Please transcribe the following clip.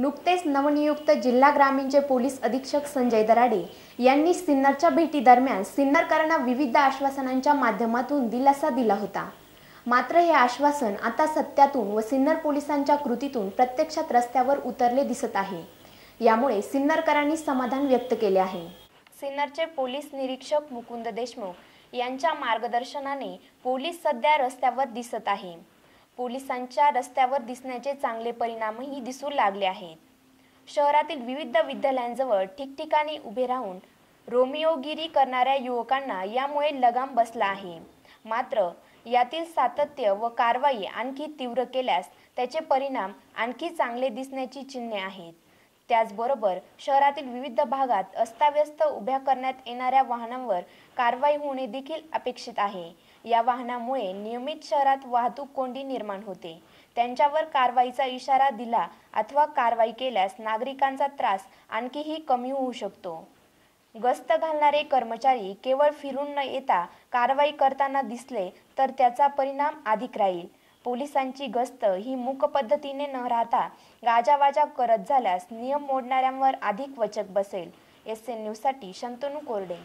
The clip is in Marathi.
नुकतेच नवनियुक्त जिल्हा ग्रामीणचे पोलीस अधीक्षक संजय दराडे यांनी सिन्नरच्या भेटीदरम्यान सिन्नरकरांना विविध आश्वासनांच्या माध्यमातून दिलासा दिला होता. मात्र हे आश्वासन आता सत्यातून व सिन्नर पोलिसांच्या कृतीतून प्रत्यक्षात रस्त्यावर उतरले दिसत आहे. यामुळे सिन्नरकरांनी समाधान व्यक्त केले आहे. सिन्नरचे पोलीस निरीक्षक मुकुंद देशमुख यांच्या मार्गदर्शनाने पोलीस सध्या रस्त्यावर दिसत आहे. पोलिसांच्या रस्त्यावर दिसण्याचे चांगले परिणामही दिसू लागले आहेत. शहरातील विविध विद्यालयांजवळ ठिकठिकाणी उभे राहून रोमिओगिरी करणाऱ्या युवकांना यामुळे लगाम बसला आहे. मात्र यातील सातत्य व कारवाई आणखी तीव्र केल्यास त्याचे परिणाम आणखी चांगले दिसण्याची चिन्हे आहेत. त्याचबरोबर शहरातील विविध भागात अस्ताव्यस्त उभ्या करण्यात येणाऱ्या वाहनांवर कारवाई होणे देखील अपेक्षित आहे. या वाहनामुळे नियमित शहरात वाहतूक कोंडी निर्माण होते. त्यांच्यावर कारवाईचा इशारा दिला अथवा कारवाई केल्यास नागरिकांचा त्रास आणखीही कमी होऊ शकतो. गस्त घालणारे कर्मचारी केवळ फिरून न येता कारवाई करताना दिसले तर त्याचा परिणाम अधिक राहील. पोलिसांची गस्त ही मूक पद्धतीने न राहता गाजावाजा करत झाल्यास नियम मोडणाऱ्यांवर अधिक वचक बसेल. एस एन न्यूजसाठी शंतनू कोरडे.